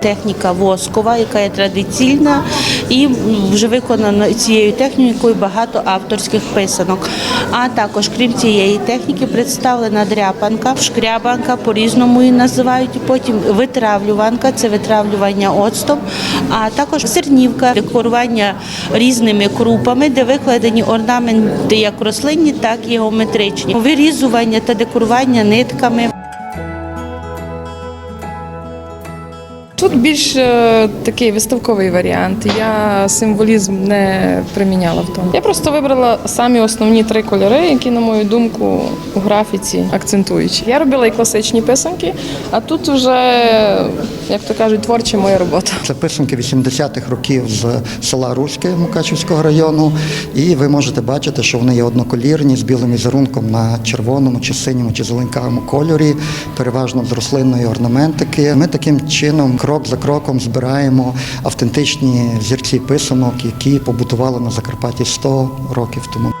Техніка воскова, яка є традиційна, і вже виконано цією технікою багато авторських писанок. А також, крім цієї техніки, представлена дряпанка, шкрябанка, по-різному її називають. Потім витравлюванка це витравлювання оцтом, а також сирнівка, декорування різними крупами, де викладені орнаменти як рослинні, так і геометричні, вирізування та декорування нитками. Тут більш е, такий виставковий варіант. Я символізм не приміняла в тому. Я просто вибрала самі основні три кольори, які, на мою думку, у графіці акцентуючі. Я робила і класичні писанки, а тут вже, як то кажуть, творча моя робота. Це писанки 80-х років з села Руське Мукачівського району. І ви можете бачити, що вони є одноколірні з білим візерунком на червоному, чи синьому, чи зеленкавому кольорі, переважно з рослинної орнаментики. Ми таким чином, крок за кроком збираємо автентичні зірці писанок, які побутували на Закарпатті 100 років тому.